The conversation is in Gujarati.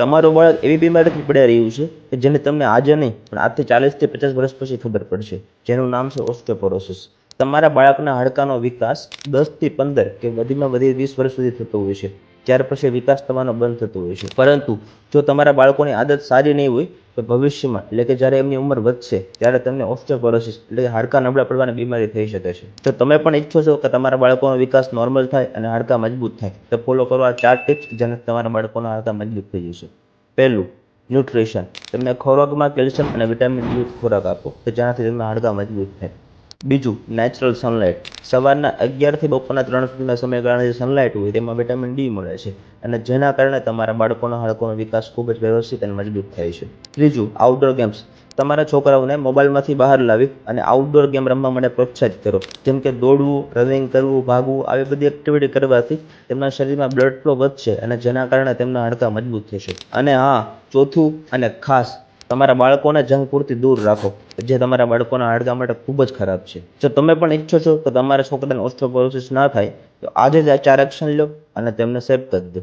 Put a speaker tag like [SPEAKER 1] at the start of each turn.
[SPEAKER 1] તમારું બાળક એવી બીમારીથી પીડાઈ રહ્યું છે કે જેને તમને આજે નહીં, પણ આજથી ચાલીસથી પચાસ વર્ષ પછી ખબર પડશે. જેનું નામ છે ઓસ્ટિયોપોરોસિસ તમારા બાળકના હાડકાંનો વિકાસ દસથી પંદર કે વધીમાં વધી વીસ વર્ષ સુધી થતો હોય છે. ત્યાર પછી વિકાસ થવાનો બંધ થતો હોય છે. પરંતુ જો તમારા બાળકોની આદત સારી નહીં હોય, તો ભવિષ્યમાં, એટલે કે જ્યારે એમની ઉંમર વધશે, ત્યારે તમને ઓસ્ટિયોપોરોસિસ એટલે કે હાડકા નબળા પડવાની બીમારી થઈ શકે છે. તો તમે પણ ઈચ્છો છો કે તમારા બાળકોનો વિકાસ નોર્મલ થાય અને હાડકા મજબૂત થાય. તો ફોલો કરો આ ચાર ટિપ્સ જેને તમારા બાળકોના હાડકા મજબૂત થઈ જશે. પહેલું ન્યુટ્રિશન તમને ખોરાકમાં કેલ્શિયમ અને વિટામિન યુક્ત ખોરાક આપો કે જેનાથી તેમના હાડકા મજબૂત થાય. બીજું નેચરલ સનલાઇટ સવારના અગિયારથી બપોરના ત્રણ સુધીના સમયગાળાની જે સનલાઇટ હોય, તેમાં વિટામિન ડી મળે છે અને જેના કારણે તમારા બાળકોના હાડકોનો વિકાસ ખૂબ જ વ્યવસ્થિત અને મજબૂત થાય છે. ત્રીજું આઉટડોર ગેમ્સ તમારા છોકરાઓને મોબાઈલમાંથી બહાર લાવી અને આઉટડોર ગેમ રમવા માટે પ્રોત્સાહિત કરો. જેમ કે દોડવું રનિંગ કરવું, ભાગવું, આવી બધી એક્ટિવિટી કરવાથી તેમના શરીરમાં બ્લડ ફ્લો વધશે અને જેના કારણે તેમના હાડકાં મજબૂત થશે. અને હા, ચોથું અને ખાસ તમારા બાળકોને જંક ફૂડથી દૂર રાખો. જે તમારા બાળકોના હાડકા માટે ખૂબ જ ખરાબ છે. જો તમે પણ ઈચ્છો છો કે તમારા છોકરાને ઓસ્ટિયોપોરોસિસ ના થાય, તો આજે જ આ ચાર એક્શન લો અને તેમને સેવ કરી દો.